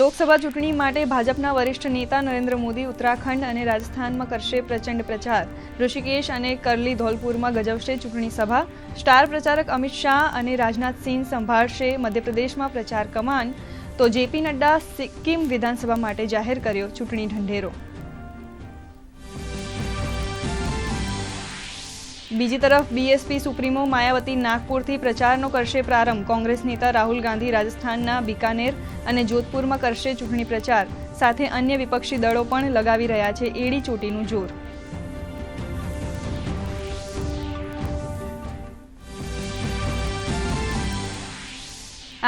લોકસભા ચૂંટણી માટે ભાજપના વરિષ્ઠ નેતા નરેન્દ્ર મોદી ઉત્તરાખંડ અને રાજસ્થાનમાં કરશે પ્રચંડ પ્રચાર. ઋષિકેશ અને કરલી ધોલપુરમાં ગજવશે ચૂંટણી સભા. સ્ટાર પ્રચારક અમિત શાહ અને રાજનાથસિંહ સંભાળશે મધ્યપ્રદેશમાં પ્રચાર કમાન. તો જેપી નડ્ડા સિક્કિમ વિધાનસભા માટે જાહેર કર્યો ચૂંટણી ઢંઢેરો. બીજી તરફ બીએસપી સુપ્રીમો માયાવતી નાગપુરથી પ્રચારનો કરશે પ્રારંભ. કોંગ્રેસ નેતા રાહુલ ગાંધી રાજસ્થાનના બિકાનેર અને જોધપુરમાં કરશે ચૂંટણી પ્રચાર. સાથે અન્ય વિપક્ષી દળો પણ લગાવી રહ્યા છે એડી ચોટીનું જોર.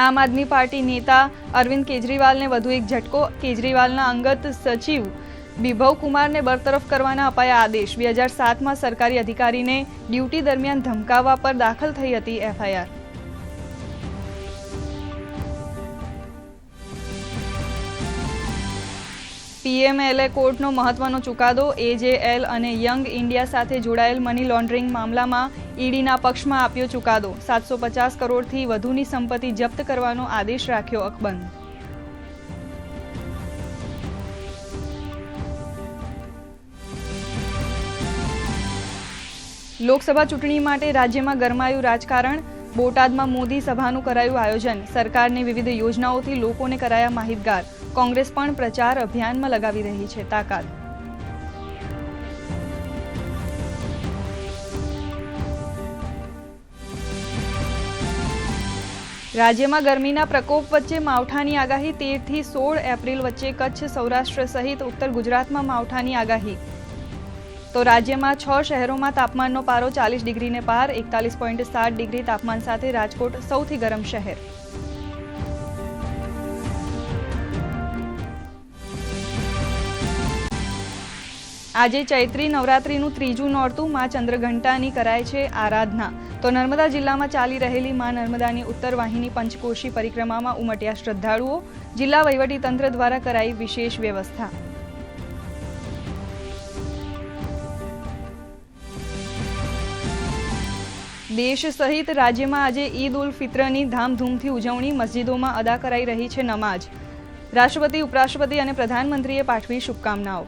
આમ આદમી પાર્ટી નેતા અરવિંદ કેજરીવાલને વધુ એક ઝટકો. કેજરીવાલના અંગત સચિવ બિભવ કુમારને બરતરફ કરવાના અપાયા આદેશ. બે હજાર સાતમાં સરકારી અધિકારીને ડ્યુટી દરમિયાન ધમકાવવા પર દાખલ થઈ હતી એફઆઈઆર. પીએમએલએ કોર્ટનો મહત્વનો ચુકાદો, એજેએલ અને યંગ ઇન્ડિયા સાથે જોડાયેલ મની લોન્ડરિંગ મામલામાં ઈડીના પક્ષમાં આપ્યો ચુકાદો. સાતસો પચાસ કરોડથી વધુની સંપત્તિ જપ્ત કરવાનો આદેશ રાખ્યો અકબંધ. લોકસભા ચૂંટણી માટે રાજ્યમાં ગરમાયું રાજકારણ, બોટાદમાં મોદી સભાનું કરાયું આયોજન, સરકારની વિવિધ યોજનાઓથી લોકોને કરાયા માહિતગાર. કોંગ્રેસ પણ પ્રચાર અભિયાનમાં લગાવી રહી છે તાકાત. રાજ્યમાં ગરમીના પ્રકોપ વચ્ચે માવઠાની આગાહી તેરથી સોળ એપ્રિલ વચ્ચે કચ્છ, સૌરાષ્ટ્ર સહિત ઉત્તર ગુજરાતમાં માવઠાની આગાહી. તો રાજ્યમાં છ શહેરોમાં તાપમાનનો પારો ચાલીસ ડિગ્રીને પાર, એકતાલીસ પોઈન્ટ સાત ડિગ્રી તાપમાન સાથે રાજકોટ સૌથી ગરમ શહેર. આજે ચૈત્રી નવરાત્રીનું ત્રીજું નોરતું માં ચંદ્રઘંટાની કરાય છે આરાધના. તો નર્મદા જિલ્લામાં ચાલી રહેલી માં નર્મદાની ઉત્તર વાહિની પંચકોશી પરિક્રમામાં ઉમટ્યા શ્રદ્ધાળુઓ. જિલ્લા વહીવટીતંત્ર દ્વારા કરાઈ વિશેષ વ્યવસ્થા. દેશ સહિત રાજ્યમાં આજે ઈદ ઉલ ફિત્રની ધામધૂમથી ઉજવણી મસ્જિદોમાં અદા કરાઈ રહી છે નમાજ રાષ્ટ્રપતિ, ઉપરાષ્ટ્રપતિ અને પ્રધાનમંત્રીએ પાઠવી શુભકામનાઓ.